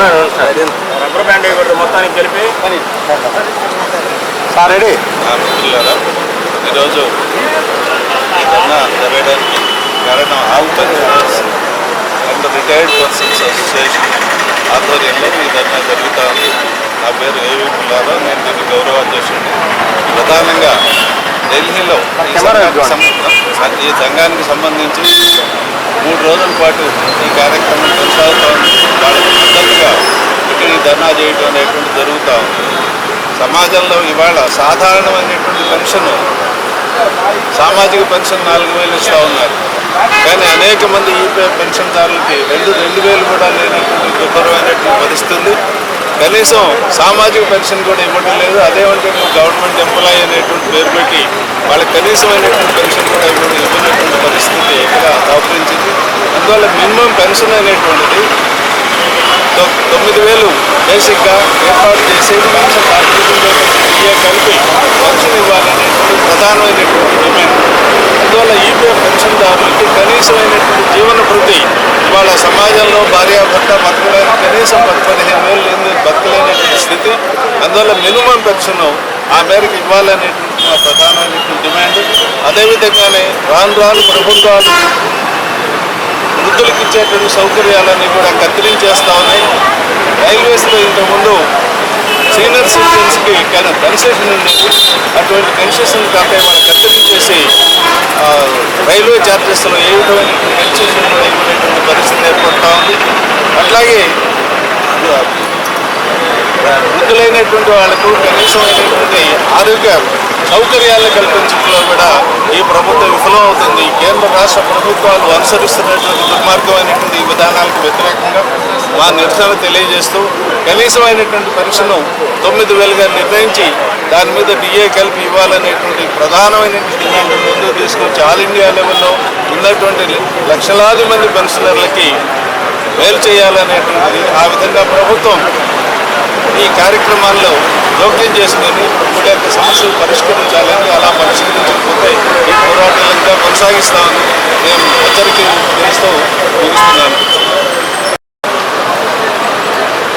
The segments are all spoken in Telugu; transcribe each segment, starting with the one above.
రబ్బర్ బ్యాండ్ వేయకూడదు మొత్తానికి కలిపి సార్ రెడీ? ఈరోజు ఈ ధర్నా జరగడానికి కారణం Andhra Pradesh and retired persons association ఆధ్వర్యంలో ఈ ధర్నా జరుగుతూ ఉంది. నా పేరు ఏవి పుల్లారావు నేను దీనికి గౌరవ అధ్యక్షుడిని ప్రధానంగా ఢిల్లీలో ఈ సంఘానికి సంబంధించి మూడు రోజుల పాటు ఈ కార్యక్రమం కొనసాగుతూ ఉంది. వాళ్ళకి మద్దతుగా ఇక్కడ ఈ ధర్నా చేయటం అనేటువంటి జరుగుతూ ఉంది. సమాజంలో ఇవాళ సాధారణమైనటువంటి పెన్షన్ సామాజిక పెన్షన్ నాలుగు వేలు ఇస్తూ ఉన్నారు. కానీ అనేక మంది యూపీఐ పెన్షన్దారులకి రెండు రెండు వేలు కూడా లేనటువంటి దుర్భరమైనటువంటి పరిస్థితుంది కనీసం సామాజిక పెన్షన్ కూడా ఇవ్వడం లేదు. అదేమంటే నువ్వు గవర్నమెంట్ ఎంప్లాయీ అనేటువంటి పేరు పెట్టి వాళ్ళకి కనీసమైనటువంటి పెన్షన్ కూడా ఇవ్వడం ఇవ్వనటువంటి పరిస్థితి ఇక్కడ దాపురించింది అందువల్ల మినిమం పెన్షన్ అనేటువంటిది తొమ్మిది వేలు బేసిక్గా ఏర్పాటు చేసి పెన్షన్ కార్మికులతో కలిపి పెన్షన్ ఇవ్వాలనేటువంటి ప్రధానమైనటువంటి డిమాండ్. అందువల్ల ఈపీఎఫ్ పెన్షన్దారులకి కనీసమైనటువంటి జీవన ప్రతి ఇవాళ సమాజంలో భార్యాభర్త బతకడానికి కనీసం పది పదిహేను వేలు బతకలేనటువంటి స్థితి అందువల్ల మినిమం పెన్షన్ ఆ మేరకు ఇవ్వాలనేటువంటి మా ప్రధానమైనటువంటి డిమాండ్. అదేవిధంగానే రాను రాను ప్రభుత్వాలు వృద్ధులకు ఇచ్చేటువంటి సౌకర్యాలన్నీ కూడా కత్తిరించేస్తా ఉన్నాయి. రైల్వేస్లో ఇంతకుముందు సీనియర్ సిటిజన్స్కి కన్సెషన్ ఉండేది అటువంటి కన్సెషన్ కాక వాళ్ళు కత్తిరించేసి రైల్వే ఛార్జెస్లో ఏ విధమైన కన్సెషన్ కూడా ఇవ్వలేటువంటి పరిస్థితి ఏర్పడతా ఉంది. అట్లాగే వృద్ధులైనటువంటి వాళ్ళకు కనీసమైనటువంటి ఆరోగ్య సౌకర్యాలు కల్పించడంలో కూడా ఈ ప్రభుత్వం విఫలమవుతుంది. కేంద్ర రాష్ట్ర ప్రభుత్వాలు అనుసరిస్తున్నటువంటి దుర్మార్గమైనటువంటి ఈ విధానాలకు వ్యతిరేకంగా మా నిరసన తెలియజేస్తూ కనీసమైనటువంటి పరీక్షను తొమ్మిది వేలుగా నిర్ణయించి దాని మీద డిఏ కలిపి ఇవ్వాలనేటువంటి ప్రధానమైనటువంటి డిమాండ్ ముందుకు తీసుకొచ్చి ఆల్ ఇండియా లెవెల్లో ఉన్నటువంటి లక్షలాది మంది పెన్షనర్లకి మేలు చేయాలనేటువంటిది ఆ విధంగా ప్రభుత్వం ఈ కార్యక్రమాల్లో జోక్యం చేసుకొని ఇప్పుడు యొక్క సమస్యలు పరిష్కరించాలని అలా పరిష్కరించకపోతే ఈ పోరాటాలు ఇంకా కొనసాగిస్తామని మేము హెచ్చరిక చేస్తూ ముగిస్తున్నాను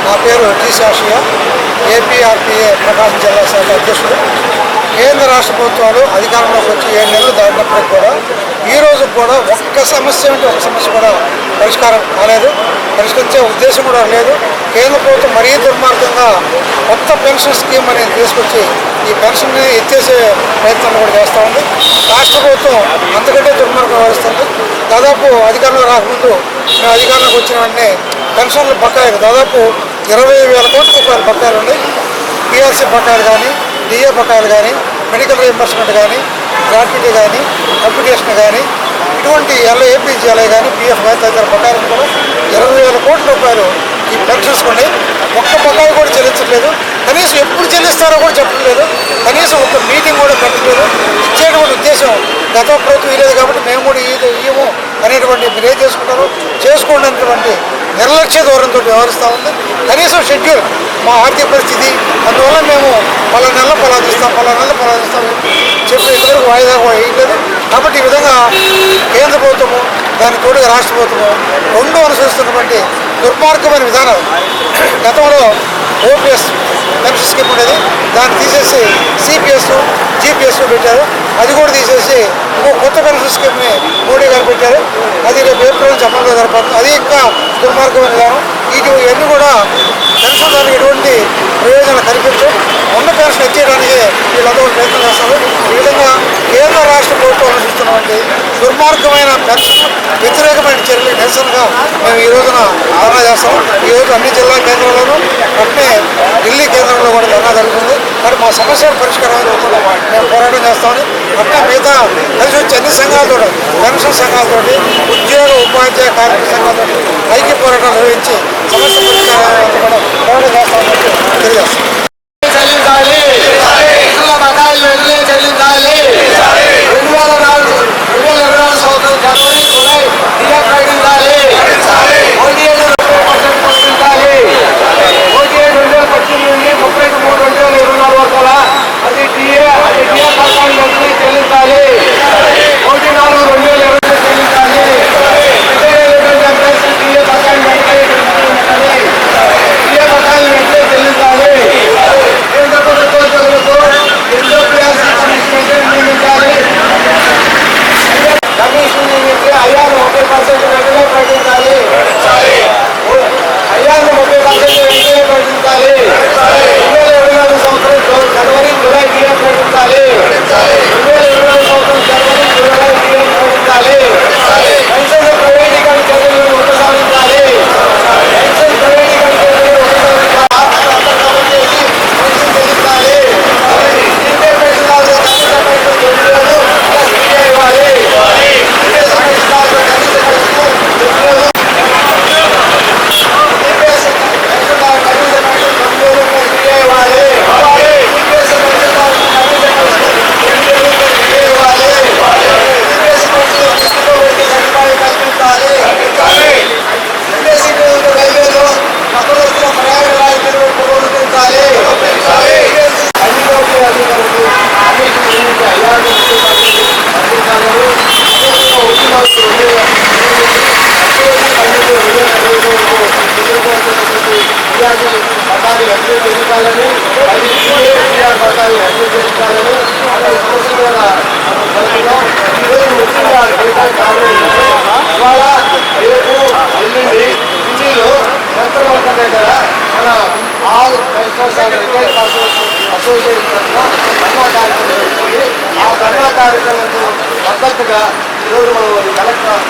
నా పేరు టి శాషియా ఏపీఆర్పీఏ ప్రకాశం జిల్లా శాఖ అధ్యక్షుడు. కేంద్ర రాష్ట్ర ప్రభుత్వాలు అధికారంలోకి వచ్చి ఏడు నెలలు దాటినప్పటికి కూడా ఈ రోజు కూడా ఒక్క సమస్య అంటే ఒక సమస్య కూడా పరిష్కారం కాలేదు. పరిష్కరించే ఉద్దేశం కూడా లేదు. కేంద్ర ప్రభుత్వం మరీ దుర్మార్గంగా కొత్త పెన్షన్ స్కీమ్ అనేది తీసుకొచ్చి ఈ పెన్షన్ని ఎత్తేసే ప్రయత్నం కూడా చేస్తూ ఉంది. రాష్ట్ర ప్రభుత్వం అంతకంటే దుర్మార్గం వ్యవహరిస్తుంది. దాదాపు అధికారంలో రాకముందు మేము అధికారంలోకి వచ్చిన వెంటనే పెన్షన్లు బకాయిలు దాదాపు ఇరవై వేల కోట్ల రూపాయల బకాయిలు ఉన్నాయి. పిఎల్సీ బకాయిలు కానీ డిఏ బకాయిలు కానీ మెడికల్ రీఎంబర్స్మెంట్ కానీ గ్రాట్యుటీ కానీ కంప్యూటేషన్ కానీ ఇటువంటి ఎల్ఐ ఏపీజీఎల్ఐ కానీ పిఎఫ్ కానీ తదితర బకాయిలు కూడా ఇరవై వేల కోట్ల రూపాయలు ఈ పెన్షన్స్ ఉన్నాయి ఒక్క బకాయి కూడా చెల్లించట్లేదు. కనీసం ఎప్పుడు చెల్లిస్తారో కూడా చెప్పట్లేదు. కనీసం ఒక మీటింగ్ కూడా పెట్టలేదు ఇచ్చేటువంటి ఉద్దేశం గత ప్రభుత్వం ఇవ్వలేదు కాబట్టి మేము కూడా ఇది ఇవ్వము అనేటువంటి మీరు ఏం చేసుకుంటారు చేసుకోండి అనేటువంటి నిర్లక్ష్య ధోరణితో వ్యవహరిస్తూ ఉంది. కనీసం షెడ్యూల్ మా ఆర్థిక పరిస్థితి అందువల్ల మేము పలా నెలలు పలాదిస్తాం పలా నెలలు పలాదిస్తాం చెప్పి ఇంతవరకు వాయిదా కూడా వేయలేదు కాబట్టి ఈ విధంగా కేంద్ర ప్రభుత్వము దాని తోడుగా రాష్ట్ర ప్రభుత్వము రెండు అనుసరిస్తున్నటువంటి దుర్మార్గమైన విధానం. గతంలో ఓపీఎస్ పెన్షన్ స్కీమ్ ఉండేది. దాన్ని తీసేసి సిపిఎస్ జీపీఎస్ పెట్టారు. అది కూడా తీసేసి ఇంకో కొత్త పెన్షన్ స్కీమ్ని మోడీ గారు పెట్టారు. అది రేపు ఏప్రిల్ నుంచి అమలులో జరపడుతుంది అది ఇంకా దుర్మార్గమైన విధానం. ఇటు ఇవన్నీ కూడా పెన్షన్దారులకు ఎటువంటి ప్రయోజనాలు కల్పించు ఉన్న పెన్షన్ ఎత్తేయడానికి వీళ్ళందరూ ప్రయత్నం చేస్తారు. ఈ విధంగా ప్రభుత్వం దుర్మార్గమైన పెన్షన్ వ్యతిరేకమైన చర్యలు నిరసనగా మేము ఈ రోజున ధర్నా చేస్తాం. ఈ రోజు అన్ని జిల్లా కేంద్రాల్లోనూ అట్నే ఢిల్లీ కేంద్రంలో కూడా ధర్నా జరుగుతుంది. మరి మా సమస్యల పరిష్కారం మేము పోరాటం చేస్తామని అట్లా మిగతా కలిసి వచ్చి అన్ని సంఘాలతో పెన్షన్ సంఘాలతో ఉద్యోగ ఉపాధ్యాయ కార్మిక సంఘాలతో ఐక్య పోరాటం నిర్వహించి సమస్య పరిష్కారం కూడా పోరాటం చేస్తామని తెలియజేస్తాం. పథకాలు అన్ని పెంచాలని ఎన్టీఆర్ పథకాలు అన్ని పెంచాలని ఈరోజు ముఖ్యంగా ఫలితాలు కావాలని ఇవాళ రేపు ఎల్లుండి ఢిల్లీలో మంత్రి అవుతున్నాయి కదా మన ఆల్ కన్స్ట్రక్షన్ రిటైల్ అసోసియేషన్ తరఫున ధర్నా కార్యక్రమం జరుగుతుంది ఆ ధర్నా కార్యక్రమంతో మద్దతుగా ఈరోజు మనం కలెక్టర్